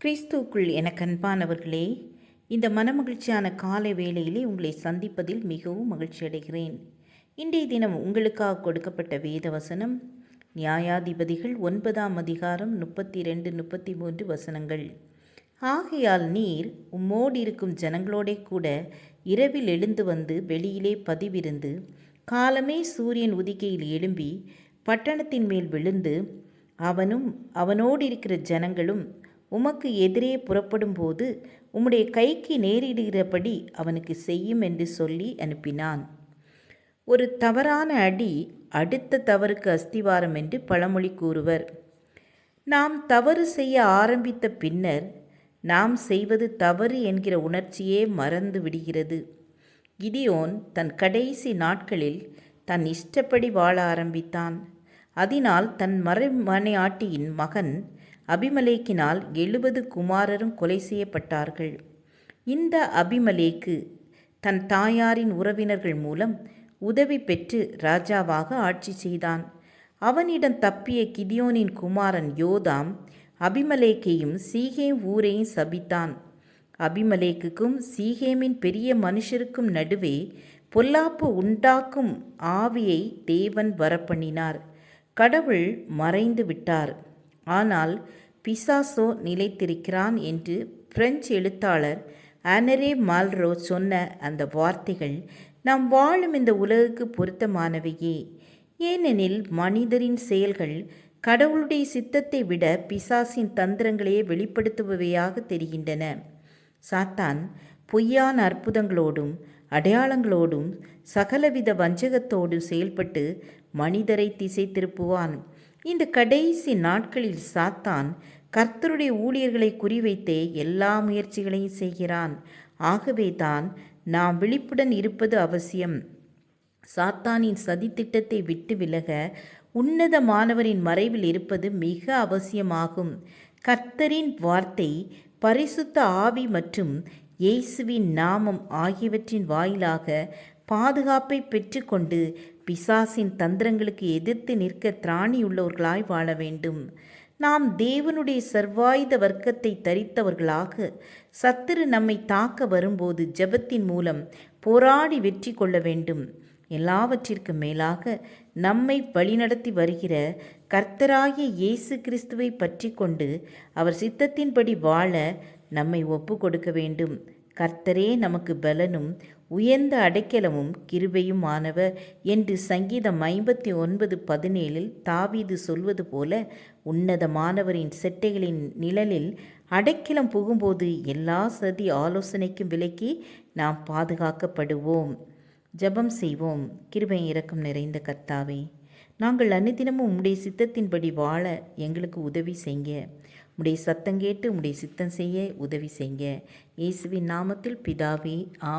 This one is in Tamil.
கிறிஸ்துவுக்குள் எனக்கு அன்பானவர்களே இந்த மனமகிழ்ச்சியான காலை வேளையிலே உங்களை சந்திப்பதில் மிகவும் மகிழ்ச்சி அடைகிறேன் இன்றைய தினம் உங்களுக்காக கொடுக்கப்பட்ட வேத வசனம் நியாயாதிபதிகள் ஒன்பதாம் அதிகாரம் முப்பத்தி ரெண்டு முப்பத்தி மூன்று வசனங்கள். ஆகையால் நீர் உம்மோடு இருக்கும் ஜனங்களோடே கூட இரவில் எழுந்து வந்து வெளியிலே பதிவிருந்து காலமே சூரியன் உதிக்கையில் எழும்பி பட்டணத்தின் மேல் விழுந்து அவனும் அவனோடு இருக்கிற ஜனங்களும் உமக்கு எதிரே புறப்படும் போது உம்முடைய கைக்கு நேரிடுகிறபடி அவனுக்கு செய்யும் என்று சொல்லி அனுப்பினான். ஒரு தவறான அடி அடுத்த தவறுக்கு அஸ்திவாரம் என்று பழமொழி கூறுவர். நாம் தவறு செய்ய ஆரம்பித்த பின்னர் நாம் செய்வது தவறு என்கிற உணர்ச்சியே மறந்து விடுகிறது. கிதியோன் தன் கடைசி நாட்களில் தன் இஷ்டப்படி வாழ ஆரம்பித்தான். அதனால் தன் மறைமனையாட்டியின் மகன் அபிமலேக்கினால் எழுபது குமாரரும் கொலை செய்யப்பட்டார்கள். இந்த அபிமலேக்கு தன் தாயாரின் உறவினர்கள் மூலம் உதவி பெற்று ராஜாவாக ஆட்சி செய்தான். அவனிடம் தப்பிய கிதியோனின் குமாரன் யோதாம் அபிமலேக்கையும் சீகேம் ஊரையும் சபித்தான். அபிமலேக்குக்கும் சீகேமின் பெரிய மனுஷருக்கும் நடுவே பொல்லாப்பு உண்டாக்கும் ஆவியை தேவன் வரப்பண்ணினார். கடவுள் மறைந்து விட்டார். ஆனால் பிசாசோ நிலைத்திருக்கிறான் என்று பிரெஞ்சு எழுத்தாளர் ஆனரே மால்ரோ சொன்ன அந்த வார்த்தைகள் நாம் வாழும் இந்த உலகுக்கு பொருத்தமானவையே. ஏனெனில் மனிதரின் செயல்கள் கடவுளுடைய சித்தத்தை விட பிசாசின் தந்திரங்களையே வெளிப்படுத்துபவையாக தெரிகின்றன. சாத்தான் பொய்யான அற்புதங்களோடும் அடையாளங்களோடும் சகலவித வஞ்சகத்தோடும் செயல்பட்டு மனிதரை திசை திருப்புவான் இந்த கடைசி நாட்களில் சாத்தான் கர்த்தருடைய ஊழியர்களை குறிவைத்தே எல்லா முயற்சிகளையும் செய்கிறான். ஆகவே தான் நாம் விழிப்புடன் இருப்பது அவசியம். சாத்தானின் சதித்திட்டத்தை விட்டு விலக உன்னத மாணவரின் மறைவில் இருப்பது மிக அவசியமாகும். கர்த்தரின் வார்த்தை பரிசுத்த ஆவி மற்றும் இயேசுவின் நாமம் ஆகியவற்றின் வாயிலாக பாதுகாப்பை பெற்றுக்கொண்டு பிசாசின் தந்திரங்களுக்கு எதிர்த்து நிற்க திராணியுள்ளவர்களாய் வாழ வேண்டும். நாம் தேவனுடைய சர்வாயுத வர்க்கத்தை தரித்தவர்களாக சத்துரு நம்மை தாக்க வரும்போது ஜெபத்தின் மூலம் போராடி வெற்றி கொள்ள வேண்டும். எல்லாவற்றிற்கு மேலாக நம்மை வழிநடத்தி வருகிற கர்த்தராகிய இயேசு கிறிஸ்துவை பற்றி கொண்டு அவர் சித்தத்தின்படி வாழ நம்மை ஒப்பு கொடுக்க வேண்டும். கர்த்தரே நமக்கு பலனும் உயர்ந்த அடைக்கலமும் கிருபையும் ஆனவர் என்று சங்கீதம் ஐம்பத்தி ஒன்பது பதினேழில் தாவீது சொல்வது போல உன்னதமானவரின் செட்டைகளின் நிழலில் அடைக்கலம் புகும்போது எல்லா சதி ஆலோசனைக்கும் விலக்கி நாம் பாதுகாக்கப்படுவோம். ஜபம் செய்வோம். கிருபை இறக்கம் நிறைந்த கர்த்தாவே நாங்கள் அன்னிதினமும் உம்முடைய சித்தத்தின்படி வாழ எங்களுக்கு உதவி செய்ய உடைய சத்தம் கேட்டு உடைய சித்தம் செய்ய உதவி செய்ய இயேசுவின் நாமத்தில் பிதாவே ஆம்